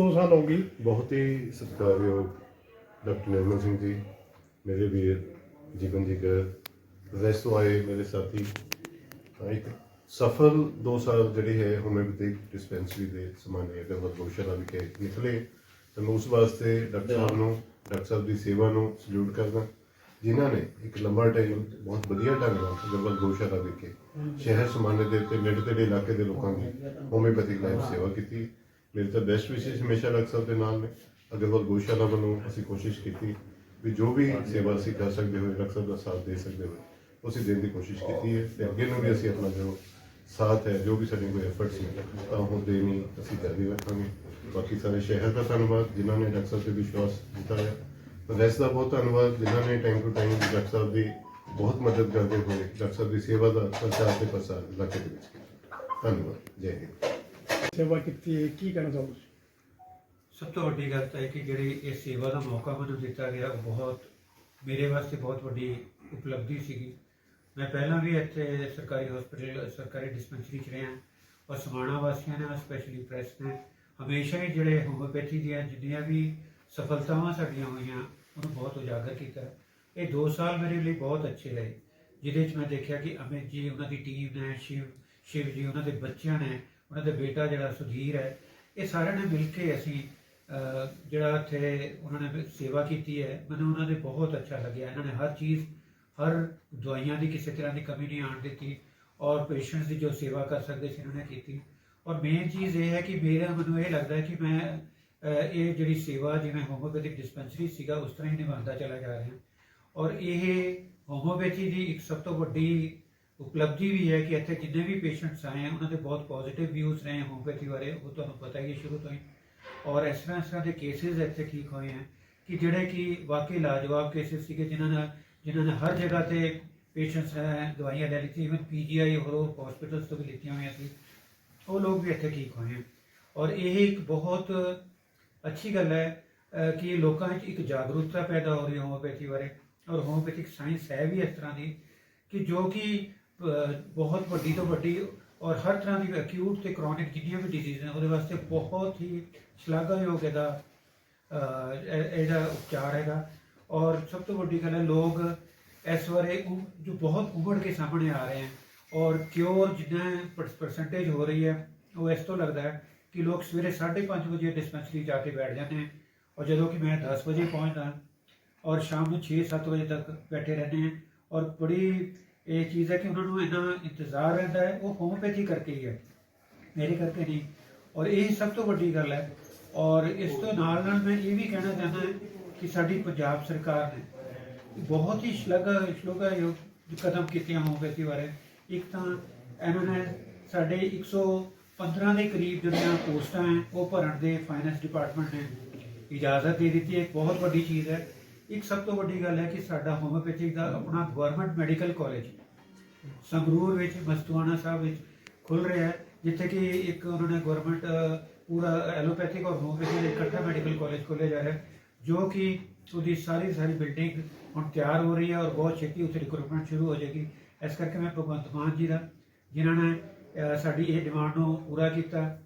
ਦੋ ਸਾਲ ਹੋ ਗਈ ਬਹੁਤ ਹੀ ਸਤਿਕਾਰਯੋਗ ਡਾਕਟਰ ਨਿਰਮਲ ਸਿੰਘ ਜੀ ਮੇਰੇ ਵੀਰ ਜੀਵਨ ਜੀ ਗਰ ਵੈਸੋ ਆਏ ਮੇਰੇ ਸਾਥੀ ਤਾਂ ਇੱਕ ਸਫਲ 2 ਸਾਲ ਜਿਹੜੀ ਹੈ ਹੋਮਿਓਪੈਥਿਕ ਡਿਸਪੈਂਸਰੀ ਦੇ ਸਮਾਨੇ ਅਗਰਵਾਲ ਗੋਸ਼ਾਲਾ ਵਿਖੇ ਨਿਕਲੇ। ਤਾਂ ਮੈਂ ਉਸ ਵਾਸਤੇ ਡਾਕਟਰ ਸਾਹਿਬ ਨੂੰ ਡਾਕਟਰ ਸਾਹਿਬ ਦੀ ਸੇਵਾ ਨੂੰ ਸਲੂਟ ਕਰਦਾ। ਜਿਨ੍ਹਾਂ ਨੇ ਇੱਕ ਲੰਬਾ ਟਾਈਮ ਬਹੁਤ ਵਧੀਆ ਢੰਗ ਨਾਲ ਅਗਰਵਾਲ ਗੋਸ਼ਾਲਾ ਵਿਖੇ ਸ਼ਹਿਰ ਸਮਾਨੇ ਦੇ ਤੇ ਨੇੜੇ ਤੇੜੇ ਇਲਾਕੇ ਦੇ ਲੋਕਾਂ ਦੀ ਹੋਮਿਓਪੈਥਿਕ ਲਾਈਫ ਸੇਵਾ ਕੀਤੀ। ਮੇਰੇ ਤਾਂ ਬੈਸਟ ਵਿਸ਼ੇਸ਼ ਹਮੇਸ਼ਾ ਡਾਕਟਰ ਸਾਹਿਬ ਦੇ ਨਾਲ ਨੇ। ਅਗਰਵਾਲ ਗੋਸ਼ਾਲਾ ਵੱਲੋਂ ਅਸੀਂ ਕੋਸ਼ਿਸ਼ ਕੀਤੀ ਵੀ ਜੋ ਵੀ ਸੇਵਾ ਅਸੀਂ ਕਰ ਸਕਦੇ ਹੋਏ ਡਾਕਟਰ ਸਾਹਿਬ ਦਾ ਸਾਥ ਦੇ ਸਕਦੇ ਹੋਏ ਉਹ ਅਸੀਂ ਦੇਣ ਦੀ ਕੋਸ਼ਿਸ਼ ਕੀਤੀ ਹੈ ਤੇ ਅੱਗੇ ਨੂੰ ਵੀ ਅਸੀਂ ਆਪਣਾ ਜੋ ਸਾਥ ਹੈ, ਜੋ ਵੀ ਸਾਡੇ ਕੋਈ ਐਫਰਟਸ ਨੇ, ਤਾਂ ਉਹ ਦੇਣੀ ਅਸੀਂ ਜਾਰੀ ਰੱਖਾਂਗੇ। ਬਾਕੀ ਸਾਰੇ ਸ਼ਹਿਰ ਦਾ ਧੰਨਵਾਦ, ਜਿਨ੍ਹਾਂ ਨੇ ਡਾਕਟਰ ਸਾਹਿਬ ਤੇ ਵਿਸ਼ਵਾਸ ਦਿੱਤਾ ਹੈ। ਪ੍ਰੈਸ ਦਾ ਬਹੁਤ ਧੰਨਵਾਦ, ਜਿਨ੍ਹਾਂ ਨੇ time to time doctor sahib ਦੀ ਬਹੁਤ ਮਦਦ ਕਰਦੇ ਹੋਏ ਡਾਕਟਰ ਸਾਹਿਬ ਦੀ ਸੇਵਾ ਦਾ ਪ੍ਰਚਾਰ ਤੇ ਪ੍ਰਸਾਰ ਇਲਾਕੇ ਦੇ ਵਿੱਚ। ਕੀਤਾ ਧੰਨਵਾਦ, ਜੈ ਹਿੰਦ। ਸੇਵਾ ਕੀਤੀ ਹੈ, ਕੀ ਕਹਿਣਾ ਚਾਹੋਗੇ ਸਭ ਤੋਂ ਵੱਡੀ ਗੱਲ ਤਾਂ ਇਹ ਕਿ ਜਿਹੜੀ ਇਹ ਸੇਵਾ ਦਾ ਮੌਕਾ ਮੈਨੂੰ ਦਿੱਤਾ ਗਿਆ, ਉਹ ਬਹੁਤ ਮੇਰੇ ਵਾਸਤੇ ਬਹੁਤ ਵੱਡੀ ਉਪਲਬਧੀ ਸੀਗੀ। ਮੈਂ ਪਹਿਲਾਂ ਵੀ ਇੱਥੇ ਸਰਕਾਰੀ ਹਸਪੀਟਲ ਸਰਕਾਰੀ ਡਿਸਪੈਂਸਰੀ 'ਚ ਰਿਹਾ, ਔਰ ਸਮਾਣਾ ਵਾਸੀਆਂ ਨੇ ਸਪੈਸ਼ਲੀ ਪ੍ਰੈਸ ਨੇ, ਹਮੇਸ਼ਾ ਹੀ ਜਿਹੜੇ ਹੋਮੋਪੈਥੀ ਦੀਆਂ ਜਿੰਨੀਆਂ ਵੀ ਸਫਲਤਾਵਾਂ ਸਾਡੀਆਂ ਹੋਈਆਂ, ਉਹਨੂੰ ਬਹੁਤ ਉਜਾਗਰ ਕੀਤਾ। ਇਹ 2 ਸਾਲ ਮੇਰੇ ਲਈ ਬਹੁਤ ਅੱਛੇ ਰਹੇ, ਜਿਹਦੇ 'ਚ ਮੈਂ ਦੇਖਿਆ ਕਿ ਅਮਿਤ ਜੀ, ਉਹਨਾਂ ਦੀ ਟੀਮ ਨੇ, ਸ਼ਿਵ ਸ਼ਿਵ ਜੀ, ਉਹਨਾਂ ਦੇ ਬੱਚਿਆਂ ਨੇ ਉਹਨਾਂ ਦੇ ਬੇਟਾ ਜਿਹੜਾ ਸੁਧੀਰ ਹੈ, ਇਹ ਸਾਰਿਆਂ ਨੇ ਮਿਲ ਕੇ ਅਸੀਂ ਜਿਹੜਾ ਇੱਥੇ ਉਹਨਾਂ ਨੇ ਸੇਵਾ ਕੀਤੀ ਹੈ, ਮੈਨੂੰ ਉਹਨਾਂ ਦੇ ਬਹੁਤ ਅੱਛਾ ਲੱਗਿਆ। ਇਹਨਾਂ ਨੇ ਹਰ ਚੀਜ਼, ਹਰ ਦਵਾਈਆਂ ਦੀ ਕਿਸੇ ਤਰ੍ਹਾਂ ਦੀ ਕਮੀ ਨਹੀਂ ਆਣ ਦਿੱਤੀ ਔਰ ਪੇਸ਼ੈਂਟਸ ਦੀ ਜੋ ਸੇਵਾ ਕਰ ਸਕਦੇ ਸੀ ਉਹਨਾਂ ਨੇ ਕੀਤੀ। ਔਰ ਮੇਨ ਚੀਜ਼ ਇਹ ਹੈ ਕਿ ਮੇਰਾ, ਮੈਨੂੰ ਇਹ ਲੱਗਦਾ ਹੈ ਕਿ ਮੈਂ ਇਹ ਜਿਹੜੀ ਸੇਵਾ ਜਿਵੇਂ ਹੋਮੋਪੈਥਿਕ ਡਿਸਪੈਂਸਰੀ ਸੀਗਾ, ਉਸ ਤਰ੍ਹਾਂ ਹੀ ਨਿਭਾਉਂਦਾ ਚਲਾ ਜਾ ਰਿਹਾ। ਔਰ ਇਹ ਹੋਮੋਪੈਥੀ ਦੀ ਇੱਕ ਸਭ ਤੋਂ ਵੱਡੀ ਉਪਲਬਧੀ ਵੀ ਹੈ ਕਿ ਇੱਥੇ ਜਿੰਨੇ ਵੀ ਪੇਸ਼ੈਂਟਸ ਆਏ ਆ ਉਹਨਾਂ ਦੇ ਬਹੁਤ ਪੋਜ਼ਿਟਿਵ ਵਿਊਜ਼ ਰਹੇ ਹੋਮੋਪੈਥੀ ਬਾਰੇ ਉਹ ਤੁਹਾਨੂੰ ਪਤਾ ਹੀ ਹੈ ਸ਼ੁਰੂ ਤੋਂ ਹੀ ਔਰ ਇਸ ਤਰ੍ਹਾਂ ਇਸ ਤਰ੍ਹਾਂ ਦੇ ਕੇਸਿਸ ਇੱਥੇ ਠੀਕ ਹੋਏ ਹਨ ਕਿ ਜਿਹੜੇ ਕਿ ਵਾਕਈ ਲਾਜਵਾਬ ਕੇਸਿਸ ਸੀਗੇ ਜਿਨ੍ਹਾਂ ਨੇ ਜਿਨ੍ਹਾਂ ਨੇ ਹਰ ਜਗ੍ਹਾ ਤੇ ਪੇਸ਼ੈਂਟਸ ਨੇ ਦਵਾਈਆਂ ਲੈ ਲਿੱਤੀ ਇਵਨ ਪੀਜੀਆਈ ਹੋਰ ਹਸਪੀਟਲਸ ਤੋਂ ਵੀ ਲਿੱਤੀਆਂ ਹੋਈਆਂ ਸੀ ਉਹ ਲੋਕ ਵੀ ਇੱਥੇ ਠੀਕ ਹੋਏ ਹਨ ਔਰ ਇਹ ਇੱਕ ਬਹੁਤ ਅੱਛੀ ਗੱਲ ਹੈ ਅਹ, ਕਿ ਲੋਕਾਂ ਵਿੱਚ ਇੱਕ ਜਾਗਰੂਕਤਾ ਪੈਦਾ ਹੋ ਰਹੀ ਹੈ ਹੋਮੋਪੈਥੀ ਬਾਰੇ ਔਰ ਹੋਮੋਪੈਥਿਕ ਸਾਇੰਸ ਹੈ ਵੀ ਇਸ ਤਰ੍ਹਾਂ ਦੀ ਕਿ ਜੋ ਕਿ ਅਹ, ਬਹੁਤ ਵੱਡੀ ਤੋਂ ਵੱਡੀ ਔਰ ਹਰ ਤਰ੍ਹਾਂ ਦੀ ਅਕਿਊਟ ਤੇ ਕ੍ਰੋਨਿਕ ਜਿੰਨੀਆਂ ਵੀ ਡਿਜ਼ੀਜ਼ ਨੇ ਉਹਦੇ ਵਾਸਤੇ ਬਹੁਤ ਹੀ ਸ਼ਲਾਘਾਯੋਗ ਇਹਦਾ ਅਹ, ਇਹ- ਇਹਦਾ ਉਪਚਾਰ ਹੈਗਾ ਔਰ ਸਭ ਤੋਂ ਵੱਡੀ ਗੱਲ ਹੈ ਲੋਕ ਇਸ ਬਾਰੇ ਉ- ਜੋ ਬਹੁਤ ਉਭੜ ਕੇ ਸਾਹਮਣੇ ਆ ਰਹੇ ਹਨ ਔਰ ਕਿਉਰ ਜਿੰਨਾ ਪਰਸੈਂਟੇਜ ਹੋ ਰਹੀ ਹੈ ਉਹ ਇਸ ਤੋਂ ਲੱਗਦਾ ਹੈ ਕਿ ਲੋਕ ਸਵੇਰੇ 5:30 ਵਜੇ ਡਿਸਪੈਂਸਰੀ ਜਾ ਕੇ ਬੈਠ ਜਾਂਦੇ ਹਨ ਔਰ ਜਦੋਂ ਕਿ ਮੈਂ 10 ਵਜੇ ਪਹੁੰਚਦਾ ਔਰ ਸ਼ਾਮ ਨੂੰ 6-7 ਵਜੇ ਤੱਕ ਬੈਠੇ ਰਹਿੰਦੇ ਹਨ ਔਰ ਬੜੀ ਇਹ ਚੀਜ਼ ਹੈ ਕਿ ਉਹਨਾਂ ਨੂੰ ਇੰਨਾ ਇੰਤਜ਼ਾਰ ਰਹਿੰਦਾ ਹੈ, ਉਹ ਹੋਮੋਪੈਥੀ ਕਰਕੇ ਹੀ ਹੈ, ਮੇਰੇ ਕਰਕੇ ਨਹੀਂ। ਔਰ ਇਹ ਸਭ ਤੋਂ ਵੱਡੀ ਗੱਲ ਹੈ। ਔਰ ਇਸ ਤੋਂ ਨਾਲ ਨਾਲ ਮੈਂ ਇਹ ਵੀ ਕਹਿਣਾ ਚਾਹੁੰਦਾ ਕਿ ਸਾਡੀ ਪੰਜਾਬ ਸਰਕਾਰ ਨੇ ਬਹੁਤ ਹੀ ਸ਼ਲਾਘਾ ਸ਼ਲੋਕਾਯੋਗ ਕਦਮ ਕੀਤੀਆਂ ਹੋਮੋਪੈਥੀ ਬਾਰੇ। ਇੱਕ ਤਾਂ ਇਹਨਾਂ ਨੇ ਸਾਡੇ 115 ਦੇ ਕਰੀਬ ਜਿਹੜੀਆਂ ਪੋਸਟਾਂ ਹੈ, ਉਹ ਭਰਨ ਦੇ ਫਾਈਨੈਂਸ ਡਿਪਾਰਟਮੈਂਟ ਨੇ ਇਜਾਜ਼ਤ ਦੇ ਦਿੱਤੀ ਹੈ। ਬਹੁਤ ਵੱਡੀ ਚੀਜ਼ ਹੈ। ਇੱਕ ਸਭ ਤੋਂ ਵੱਡੀ ਗੱਲ ਹੈ ਕਿ ਸਾਡਾ ਹੋਮੋਪੈਥਿਕ ਦਾ ਆਪਣਾ ਗਵਰਨਮੈਂਟ ਮੈਡੀਕਲ ਕਾਲਜ ਸੰਗਰੂਰ ਵਿੱਚ ਮਸਤੂਆਣਾ ਸਾਹਿਬ ਵਿੱਚ ਖੁੱਲ ਰਿਹਾ ਹੈ, ਜਿੱਥੇ ਕਿ ਇੱਕ ਉਹਨਾਂ ਨੇ ਗਵਰਨਮੈਂਟ ਪੂਰਾ ਐਲੋਪੈਥਿਕ ਔਰ ਹੋਮੋਪੈਥਿਕ ਇਕੱਠਾ ਮੈਡੀਕਲ ਕਾਲਜ ਖੋਲ੍ਹਿਆ ਜਾ ਰਿਹਾ ਹੈ, ਜੋ ਕਿ ਉਹਦੀ ਸਾਰੀ ਸਾਰੀ ਬਿਲਡਿੰਗ ਹੁਣ ਤਿਆਰ ਹੋ ਰਹੀ ਹੈ ਔਰ ਬਹੁਤ ਛੇਤੀ ਉੱਥੇ ਰਿਕਰੂਟਮੈਂਟ ਸ਼ੁਰੂ ਹੋ ਜਾਏਗੀ। ਇਸ ਕਰਕੇ ਮੈਂ ਭਗਵੰਤ ਮਾਨ ਜੀ ਦਾ, ਜਿਨ੍ਹਾਂ ਨੇ ਸਾਡੀ ਇਹ ਡਿਮਾਂਡ ਨੂੰ ਪੂਰਾ ਕੀਤਾ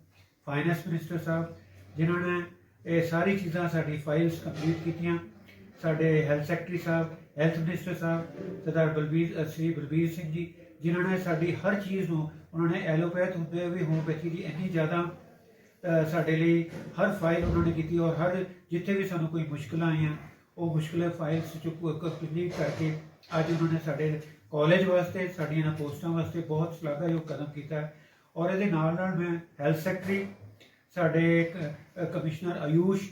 ਫਾਈਨੈਂਸ ਮਿਨਿਸਟਰ ਸਾਹਿਬ, ਜਿਨ੍ਹਾਂ ਨੇ ਇਹ ਸਾਰੀ ਚੀਜ਼ਾਂ ਸਾਡੀ ਫਾਈਲਸ ਕੰਪਲੀਟ ਕੀਤੀਆਂ ਸਾਡੇ health secretary sahib health minister sahib Sardar Balbir Shri Balbir Singh ji, ਜਿਨ੍ਹਾਂ ਨੇ ਸਾਡੀ ਹਰ ਚੀਜ਼ ਨੂੰ, ਉਹਨਾਂ ਨੇ ਐਲੋਪੈਥ ਹੁੰਦੇ ਵੀ ਹੋਮੋਪੈਥੀ ਦੀ ਇੰਨੀ ਜ਼ਿਆਦਾ ਸਾਡੇ ਲਈ ਹਰ ਫਾਈਲ ਉਹਨਾਂ ਨੇ ਕੀਤੀ ਔਰ ਹਰ ਜਿੱਥੇ ਵੀ ਸਾਨੂੰ ਕੋਈ ਮੁਸ਼ਕਲਾਂ ਆਈਆਂ, ਉਹ ਮੁਸ਼ਕਲਾਂ ਫਾਈਲਸ ਚੁੱਕ ਕੰਪਲੀਟ ਕਰਕੇ ਅੱਜ ਉਹਨਾਂ ਨੇ ਸਾਡੇ ਕਾਲਜ ਵਾਸਤੇ, ਸਾਡੀਆਂ ਇਹਨਾਂ ਪੋਸਟਾਂ ਵਾਸਤੇ ਬਹੁਤ ਸ਼ਲਾਘਾਯੋਗ ਕਦਮ ਕੀਤਾ ਹੈ। ਔਰ ਇਹਦੇ ਨਾਲ ਨਾਲ ਮੈਂ ਹੈਲਥ ਸੈਕਟਰੀ ਸਾਡੇ ਕਮਿਸ਼ਨਰ ਆਯੂਸ਼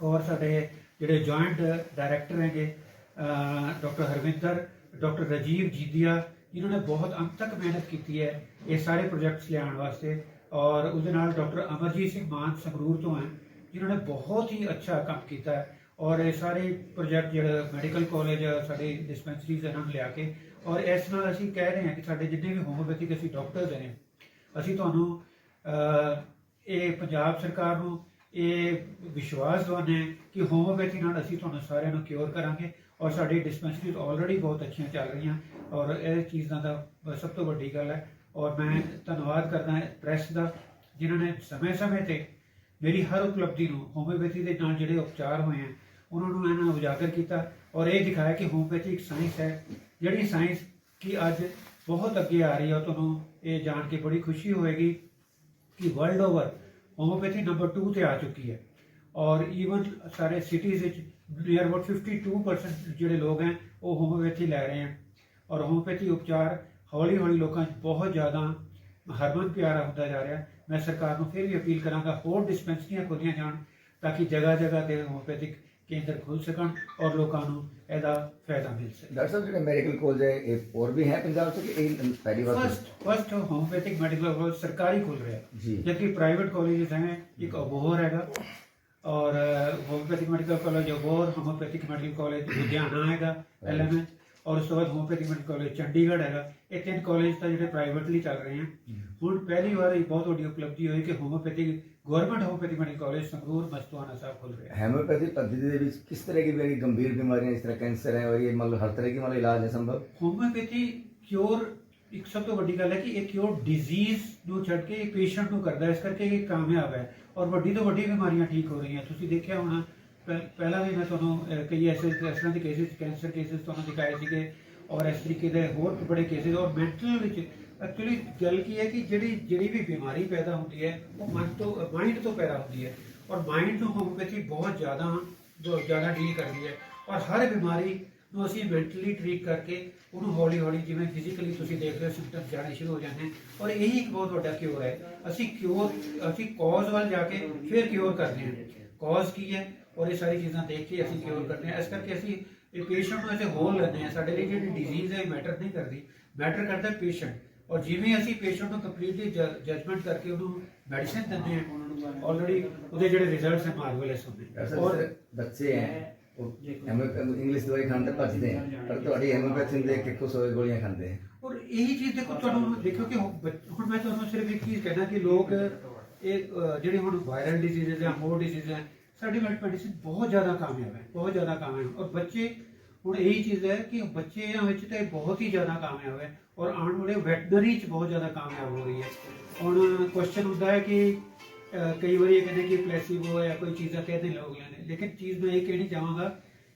ਔਰ ਸਾਡੇ ਜਿਹੜੇ ਜੁਆਇੰਟ ਡਾਇਰੈਕਟਰ ਹੈਗੇ ਡਾਕਟਰ ਹਰਵਿੰਦਰ ਡਾਕਟਰ ਰਾਜੀਵ ਜੀਦੀਆ, ਜਿਨ੍ਹਾਂ ਨੇ ਬਹੁਤ ਅੰਤ ਤੱਕ ਮਿਹਨਤ ਕੀਤੀ ਹੈ ਇਹ ਸਾਰੇ ਪ੍ਰੋਜੈਕਟਸ ਲਿਆਉਣ ਵਾਸਤੇ। ਔਰ ਉਹਦੇ ਨਾਲ ਡਾਕਟਰ ਅਮਰਜੀਤ ਸਿੰਘ ਮਾਨ ਸੰਗਰੂਰ ਤੋਂ ਹੈ, ਜਿਨ੍ਹਾਂ ਨੇ ਬਹੁਤ ਹੀ ਅੱਛਾ ਕੰਮ ਕੀਤਾ ਹੈ। ਔਰ ਇਹ ਸਾਰੇ ਪ੍ਰੋਜੈਕਟ ਜਿਹੜਾ ਮੈਡੀਕਲ ਕਾਲਜ ਸਾਡੇ ਡਿਸਪੈਂਸਰੀਜ਼ ਇਹਨਾਂ ਨੂੰ ਲਿਆ ਕੇ। ਔਰ ਇਸ ਨਾਲ ਅਸੀਂ ਕਹਿ ਰਹੇ ਹਾਂ ਕਿ ਸਾਡੇ ਜਿੰਨੇ ਵੀ ਹੋਮੋਪੈਥਿਕ ਅਸੀਂ ਡਾਕਟਰਸ ਨੇ ਅਸੀਂ ਤੁਹਾਨੂੰ ਇਹ ਪੰਜਾਬ ਸਰਕਾਰ ਨੂੰ ਇਹ ਵਿਸ਼ਵਾਸ ਦਿਵਾਉਂਦੇ ਕਿ ਹੋਮੋਪੈਥੀ ਨਾਲ ਅਸੀਂ ਤੁਹਾਨੂੰ ਸਾਰਿਆਂ ਨੂੰ ਕਿਉਰ ਕਰਾਂਗੇ ਔਰ ਸਾਡੀ ਡਿਸਪੈਂਸਰੀਜ਼ ਆਲਰੇਡੀ ਬਹੁਤ ਅੱਛੀਆਂ ਚੱਲ ਰਹੀਆਂ ਔਰ ਇਹ ਚੀਜ਼ਾਂ ਦਾ ਸਭ ਤੋਂ ਵੱਡੀ ਗੱਲ ਹੈ ਔਰ ਮੈਂ ਧੰਨਵਾਦ ਕਰਦਾ ਹਾਂ ਪ੍ਰੈਸ ਦਾ ਜਿਨ੍ਹਾਂ ਨੇ ਸਮੇਂ-ਸਮੇਂ ਤੇ ਮੇਰੀ ਹਰ ਉਪਲਬਧੀ ਨੂੰ ਹੋਮਿਓਪੈਥੀ ਦੇ ਨਾਲ ਜਿਹੜੇ ਉਪਚਾਰ ਹੋਏ ਆ ਉਹਨਾਂ ਨੂੰ ਇਹਨਾਂ ਉਜਾਗਰ ਕੀਤਾ ਔਰ ਇਹ ਦਿਖਾਇਆ ਕਿ ਹੋਮੋਪੈਥੀ ਇੱਕ ਸਾਇੰਸ ਹੈ, ਜਿਹੜੀ ਸਾਇੰਸ ਕਿ ਅੱਜ ਬਹੁਤ ਅੱਗੇ ਆ ਰਹੀ ਹੈ ਔਰ ਤੁਹਾਨੂੰ ਇਹ ਜਾਣ ਕੇ ਬੜੀ ਖੁਸ਼ੀ ਹੋਏਗੀ ਕਿ ਵਰਲਡ ਓਵਰ ਹੋਮੋਪੈਥੀ ਨੰਬਰ 2 ਤੇ ਆ ਚੁੱਕੀ ਹੈ। ਔਰ ਈਵਨ ਸਾਰੇ ਸਿਟੀਜ਼ ਵਿੱਚ ਨੀਅਰ ਅਬਾਊਟ 52% ਜਿਹੜੇ ਲੋਕ ਹੈ, ਉਹ ਹੋਮੋਪੈਥੀ ਲੈ ਰਹੇ ਹਨ ਔਰ ਹੋਮੋਪੈਥੀ ਉਪਚਾਰ ਹੌਲੀ ਹੌਲੀ ਲੋਕਾਂ 'ਚ ਬਹੁਤ ਜ਼ਿਆਦਾ ਹਰਮਨ ਪਿਆਰਾ ਹੁੰਦਾ ਜਾ ਰਿਹਾ ਮੈਂ ਸਰਕਾਰ ਨੂੰ ਫਿਰ ਵੀ ਅਪੀਲ ਕਰਾਂਗਾ, ਹੋਰ ਡਿਸਪੈਂਸਰੀਆਂ ਖੋਲੀਆਂ ਜਾਣ ਤਾਂ ਕਿ ਜਗ੍ਹਾ ਜਗ੍ਹਾ ਤੇ ਹੋਮੋਪੈਥਿਕ ਕੇਂਦਰ ਖੋਲ ਸਕਣ ਔਰ ਲੋਕਾਂ ਨੂੰ ਇਹਦਾ ਫਾਇਦਾ ਮਿਲ ਸਕੇ। ਡਾਕਟਰ ਸਾਹਿਬ ਜਿਹੜੇ ਮੈਡੀਕਲ ਕਾਲਜ ਹੈ ਇਹ ਹੋਰ ਵੀ ਹੈ ਪੰਜਾਬ 'ਚ ਕਿ ਇਹ ਪਹਿਲੀ ਵਾਰ first first homeopathic medical college ਸਰਕਾਰੀ ਖੋਲ ਰਿਹਾ ਜੀ। ਜਦਕਿ ਪ੍ਰਾਈਵੇਟ ਕਾਲਜਸ ਹੈ ਇੱਕ ਅਬੋਹਰ ਹੈਗਾ ਔਰ homeopathic medical college Abohar homeopathic medical college Ludhiana ਹੈਗਾ ਐਲਐਮਐਚ ਔਰ ਉਸ ਤੋਂ ਬਾਅਦ ਹੋਮੋਪੈਥਿਕ ਮੈਡੀਕਲ ਕਾਲਜ ਚੰਡੀਗੜ੍ਹ ਹੈਗਾ। ਇਹ ਤਿੰਨ ਕਾਲਜ ਤਾਂ ਜਿਹੜੇ ਪ੍ਰਾਈਵੇਟਲੀ ਚੱਲ ਰਹੇ ਹਨ ਹੁਣ ਪਹਿਲੀ ਵਾਰ ਇਹ ਬਹੁਤ ਵੱਡੀ ਉਪਲਬਧੀ ਹੋਈ ਕਿ homeopathic government homeopathy medical college Sangrur Mastuana Sahib खुल गया होम्योपैथी पद्धति के बीच किस तरह की मेरी गंभीर बीमारियां इस तरह कैंसर है और ये मतलब हर तरह की मतलब इलाज है संभव? ਹੋਮਿਓਪੈਥੀ ਕਿਉਰ ਇੱਕ ਸਭ ਤੋਂ ਵੱਡੀ ਗੱਲ ਹੈ ਕਿ ਇਹ ਕਿਉਰ ਡਿਜ਼ੀਜ਼ ਨੂੰ ਛੱਡ ਕੇ ਇਹ ਪੇਸ਼ੈਂਟ ਨੂੰ ਕਰਦਾ ਹੈ ਇਸ ਕਰਕੇ ਇਹ ਕਾਮਯਾਬ ਹੈ ਔਰ ਵੱਡੀ ਤੋਂ ਵੱਡੀ ਬਿਮਾਰੀਆਂ ਠੀਕ ਹੋ ਰਹੀਆਂ ਤੁਸੀਂ ਦੇਖਿਆ ਹੋਣਾ ਪਹਿ- ਪਹਿਲਾਂ ਵੀ ਮੈਂ ਤੁਹਾਨੂੰ ਅਹ, ਕਈ ਐਸੇ ਇਸ ਤਰ੍ਹਾਂ ਦੇ ਕੇਸਿਸ ਕੈਂਸਰ ਕੇਸਿਸ ਤੁਹਾਨੂੰ ਦਿਖਾਏ ਸੀਗੇ ਔਰ ਇਸ ਤਰੀਕੇ ਦੇ ਹੋਰ ਬੜੇ ਕੇਸਿਸ ਔਰ ਮੈਂਟਲ ਵਿੱਚ ਐਕਚੁਅਲੀ ਗੱਲ ਕੀ ਹੈ ਕਿ ਜਿਹੜੀ ਜਿਹੜੀ ਵੀ ਬਿਮਾਰੀ ਪੈਦਾ ਹੁੰਦੀ ਹੈ ਉਹ ਮਨ ਤੋਂ ਮਾਈਂਡ ਤੋਂ ਪੈਦਾ ਹੁੰਦੀ ਹੈ ਔਰ ਮਾਈਂਡ ਨੂੰ ਹੋਮੋਪੈਥੀ ਬਹੁਤ ਜ਼ਿਆਦਾ ਜੋ ਜ਼ਿਆਦਾ ਡੀਲ ਕਰਦੀ ਹੈ ਔਰ ਹਰ ਬਿਮਾਰੀ ਨੂੰ ਅਸੀਂ ਮੈਂਟਲੀ ਟ੍ਰੀਟ ਕਰਕੇ ਉਹਨੂੰ ਹੌਲੀ ਹੌਲੀ ਜਿਵੇਂ ਫਿਜ਼ੀਕਲੀ ਤੁਸੀਂ ਦੇਖ ਰਹੇ ਹੋ ਸਿੰਪਟਮਸ ਜਾਣੇ ਸ਼ੁਰੂ ਹੋ ਜਾਂਦੇ ਹਨ ਔਰ ਇਹੀ ਇੱਕ ਬਹੁਤ ਵੱਡਾ ਕਿਉਰ ਹੈ ਅਸੀਂ ਕਿਉਰ ਅਸੀਂ ਕੌਜ਼ ਵੱਲ ਜਾ ਕੇ ਫਿਰ ਕਿਉਰ ਕਰਦੇ ਹਾਂ ਕੌਜ਼ ਕੀ ਹੈ ਔਰ ਇਹ ਸਾਰੀ ਚੀਜ਼ਾਂ ਦੇਖ ਕੇ ਅਸੀਂ ਕਿਉਰ ਕਰਦੇ ਹਾਂ ਇਸ ਕਰਕੇ ਅਸੀਂ ਇਹ ਪੇਸ਼ੈਂਟ ਨੂੰ ਐਸੇ ਹੋਲ ਲੈਂਦੇ ਹਾਂ ਸਾਡੇ ਲਈ ਜਿਹੜੀ ਡਿਜ਼ੀਜ਼ ਹੈ ਮੈਟਰ ਨਹੀਂ ਕਰਦੀ ਮੈਟਰ ਕਰਦਾ ਪੇਸ਼ੈਂਟ ਔਰ ਜਿਵੇਂ ਅਸੀਂ ਪੇਸ਼ੈਂਟ ਨੂੰ ਕੰਪਲੀਟਲੀ ਜਜਮੈਂਟ ਕਰਕੇ ਉਹਨੂੰ ਮੈਡੀਸਿਨ ਦਿੰਦੇ ਹਾਂ ਆਲਰੇਡੀ ਉਹਦੇ ਜਿਹੜੇ ਰਿਜ਼ਲਟਸ ਹੈ ਮਾਰਵਲਸ ਹੁੰਦੇ ਔਰ ਬੱਚੇ ਹੈ ਉਹ ਇੰਗਲਿਸ਼ ਦਵਾਈ ਖਾਣ ਤੇ ਭੱਜਦੇ ਆ ਪਰ ਤੁਹਾਡੀ ਹੈਮੋਪੈਥੀ ਦੇ ਕੇ ਕੁਝ ਹੋਰ ਗੋਲੀਆਂ ਖਾਂਦੇ ਆ। ਔਰ ਇਹੀ ਚੀਜ਼ ਦੇਖੋ ਤੁਹਾਨੂੰ ਦੇਖੋ ਕਿ ਹੁਣ ਮੈਂ ਤੁਹਾਨੂੰ ਸਿਰਫ ਇੱਕ ਚੀਜ਼ ਕਹਿਣਾ ਕਿ ਲੋਕ ਇਹ ਜਿਹੜੇ ਹੁਣ ਵਾਇਰਲ ਡਿਸੀਜ਼ਸ ਆ ਹੋਰ ਡਿਸੀਜ਼ ਆ ਸਾਡੀ ਮੈਡੀਸਿਨ ਬਹੁਤ ਜ਼ਿਆਦਾ ਕਾਮਯਾਬ ਹੈ ਬਹੁਤ ਜ਼ਿਆਦਾ ਕਾਮਯਾਬ ਔਰ ਬੱਚੇ ਹੁਣ ਇਹੀ ਚੀਜ਼ ਹੈ ਕਿ ਬੱਚਿਆਂ ਵਿੱਚ ਤਾਂ ਬਹੁਤ ਹੀ ਜ਼ਿਆਦਾ ਕਾਮਯਾਬ ਹੈ। ਔਰ ਆਉਣ ਵਾਲੇ ਵੈਟਨਰੀ ਚ ਬਹੁਤ ਜ਼ਿਆਦਾ ਕਾਮਯਾਬ ਹੋ ਰਹੀ ਹੈ। ਹੁਣ ਕੁਐਸਚਨ ਹੁੰਦਾ ਹੈ ਕਿ ਕਈ ਵਾਰੀ ਇਹ ਕਹਿੰਦੇ ਕਿ ਪਲੇਸੀਬੋ ਹੈ ਜਾਂ ਕੋਈ ਚੀਜ਼ਾਂ ਕਹਿੰਦੇ ਲੋਕ ਲੈਂਦੇ ਲੇਕਿਨ ਚੀਜ਼ ਮੈਂ ਇਹ ਕਹਿਣੀ ਚਾਹਾਂਗਾ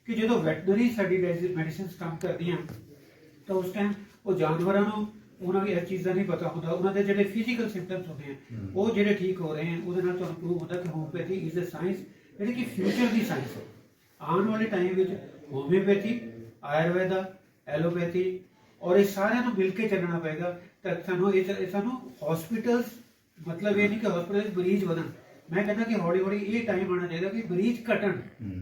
ਕਿ ਜਦੋਂ ਵੈਟਨਰੀ ਸਾਡੀ ਮੈਡੀਸਿਨਸ ਕੰਮ ਕਰਦੀਆਂ ਤਾਂ ਉਸ ਟਾਈਮ ਉਹ ਜਾਨਵਰਾਂ ਨੂੰ ਉਹਨਾਂ ਨੂੰ ਇਹ ਚੀਜ਼ਾਂ ਨਹੀਂ ਪਤਾ ਹੁੰਦਾ। ਉਹਨਾਂ ਦੇ ਜਿਹੜੇ ਫਿਜ਼ੀਕਲ ਸਿੰਪਟਮਸ ਹੁੰਦੇ ਆ ਉਹ ਜਿਹੜੇ ਠੀਕ ਹੋ ਰਹੇ ਆ ਉਹਦੇ ਨਾਲ ਤੁਹਾਨੂੰ ਪ੍ਰੂਵ ਹੁੰਦਾ ਕਿ ਹੋਮਿਓਪੈਥੀ ਇਜ਼ ਅ ਸਾਇੰਸ ਜਿਹੜੀ ਕਿ ਫਿਊਚਰ ਦੀ ਸਾਇੰਸ ਹੈ। ਆਉਣ ਵਾਲੇ ਟਾਈਮ ਵਿੱਚ ਹੋਮਿਓਪੈਥੀ ਆਯੁਰਵੇਦਾ ਐਲੋਪੈਥੀ ਔਰ ਇਹ ਸਾਰਿਆਂ ਨੂੰ ਮਿਲ ਕੇ ਚੱਲਣਾ ਪਏਗਾ। ਤਾਂ ਸਾਨੂੰ ਇਹ ਇਹ ਸਾਨੂੰ ਹਸਪੀਟਲਸ ਮਤਲਬ ਇਹ ਨਹੀਂ ਕਿ ਹਸਪੀਟਲ ਮਰੀਜ਼ ਵਧਣ। ਮੈਂ ਕਹਿੰਦਾ ਕਿ ਹੌਲੀ ਹੌਲੀ ਇਹ ਟਾਈਮ ਆਉਣਾ ਚਾਹੀਦਾ ਕਿ ਮਰੀਜ਼ ਘਟਣ।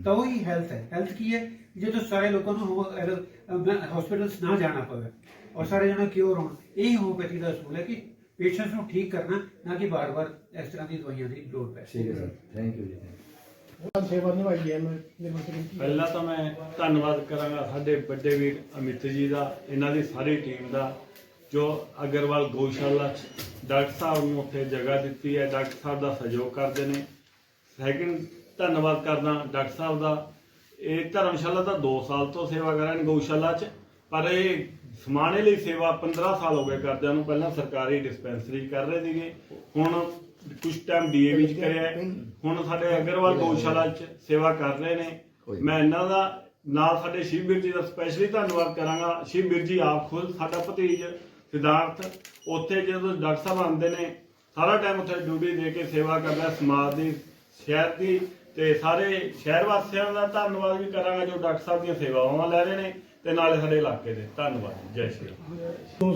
ਤਾਂ ਉਹ ਹੀ ਹੈਲਥ ਹੈ। ਹੈਲਥ ਕੀ ਹੈ? ਜਦੋਂ ਸਾਰੇ ਲੋਕਾਂ ਨੂੰ ਹਸਪੀਟਲਸ ਨਾ ਜਾਣਾ ਪਵੇ ਔਰ ਸਾਰੇ ਜਣੇ ਕਿਉਰ ਹੋਣ ਇਹ ਹੋਮੋਪੈਥੀ ਦਾ ਅਸੂਲ ਹੈ ਕਿ ਪੇਸ਼ੈਂਟਸ ਨੂੰ ਠੀਕ ਕਰਨਾ ਨਾ ਕਿ ਬਾਰ-ਬਾਰ ਇਸ ਤਰ੍ਹਾਂ ਦੀ ਦਵਾਈਆਂ ਦੀ ਲੋੜ ਪੈ ਠੀਕ ਹੈ ਸਰ। ਥੈਂਕ ਯੂ ਜੀ ਬਹੁਤ ਸੇਵਾ ਨਿਭਾਈ ਹੈ ਮੈਂ ਨਿਰਮਲ ਸਿੰਘ ਜੀ ਪਹਿਲਾਂ ਤਾਂ ਮੈਂ ਧੰਨਵਾਦ ਕਰਾਂਗਾ ਸਾਡੇ ਵੱਡੇ ਵੀਰ ਅਮਿਤ ਜੀ ਦਾ, ਇਹਨਾਂ ਦੀ ਸਾਰੀ ਟੀਮ ਦਾ, ਜੋ ਅਗਰਵਾਲ ਗਊਸ਼ਾਲਾ 'ਚ ਡਾਕਟਰ ਸਾਹਿਬ ਨੂੰ ਉੱਥੇ ਜਗ੍ਹਾ ਦਿੱਤੀ ਹੈ, ਡਾਕਟਰ ਸਾਹਿਬ ਦਾ ਸਹਿਯੋਗ ਕਰਦੇ ਨੇ। ਸੈਕਿੰਡ ਧੰਨਵਾਦ ਕਰਦਾ ਡਾਕਟਰ ਸਾਹਿਬ ਦਾ। ਇਹ ਧਰਮਸ਼ਾਲਾ ਤਾਂ 2 ਸਾਲ ਤੋਂ ਸੇਵਾ ਕਰ ਰਹੇ ਨੇ ਗਊਸ਼ਾਲਾ 'ਚ, ਪਰ ਇਹ ਸਮਾਣੇ ਲਈ ਸੇਵਾ 15 ਸਾਲ ਹੋ ਗਏ ਕਰਦਿਆਂ ਨੂੰ, ਪਹਿਲਾਂ ਸਰਕਾਰੀ ਡਿਸਪੈਂਸਰੀ ਕਰ ਰਹੇ ਸੀਗੇ। ਹੁਣ ਕੁਝ ਟਾਈਮ ਡੀਏਵੀ 'ਚ ਕਰਿਆ। ਹੈ। ਹੁਣ ਸਾਡੇ ਅਗਰਵਾਲ ਗਊਸ਼ਾਲਾ 'ਚ ਸੇਵਾ ਕਰ ਰਹੇ ਨੇ। ਮੈਂ ਇਹਨਾਂ ਦਾ ਨਾਲ ਸਾਡੇ ਸ਼ਿਵਬੀਰ ਜੀ ਦਾ ਸਪੈਸ਼ਲੀ ਧੰਨਵਾਦ ਕਰਾਂਗਾ। ਸ਼ਿਵਬੀਰ ਜੀ ਆਪ ਖੁਦ ਸਾਡਾ ਭਤੀਜ ਸਿਧਾਰਥ ਉੱਥੇ ਜਦੋਂ ਡਾਕਟਰ ਸਾਹਿਬ ਆਉਂਦੇ ਨੇ ਸਾਰਾ ਟਾਈਮ ਉੱਥੇ ਡਿਊਟੀ ਦੇ ਕੇ ਸੇਵਾ ਕਰਦਾ ਸਮਾਜ ਦੀ ਸ਼ਹਿਰ ਦੀ ਤੇ ਸਾਰੇ ਸ਼ਹਿਰ ਵਾਸੀਆਂ ਦਾ ਧੰਨਵਾਦ ਵੀ ਕਰਾਂਗਾ ਜੋ ਡਾਕਟਰ ਸਾਹਿਬ ਦੀਆਂ ਸੇਵਾਵਾਂ ਲੈ ਰਹੇ ਨੇ ਤੇ ਨਾਲੇ ਸਾਡੇ ਇਲਾਕੇ ਦੇ। ਧੰਨਵਾਦ। ਜੈ ਸ਼੍ਰੀ ਰਾਮ